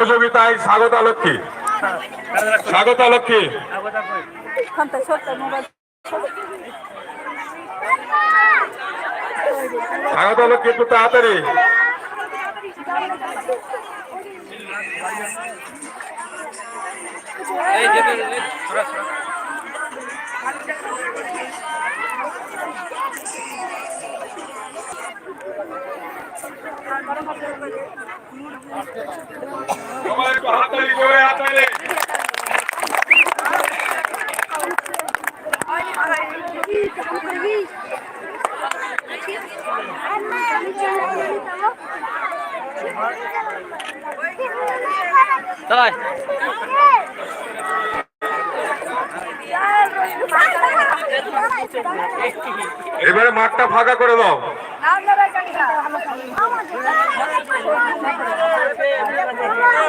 প্রতিযোগিতায় স্বাগত লক্ষ্মী। স্বাগত লক্ষ্মী। স্বাগত লক্ষ্মী একটু তাড়াতাড়ি। সবাই একটু হাততালি করে হাততালি চালাই। এবারে মাঠটা ফাঁকা করে দাও। ಮಾಡಿ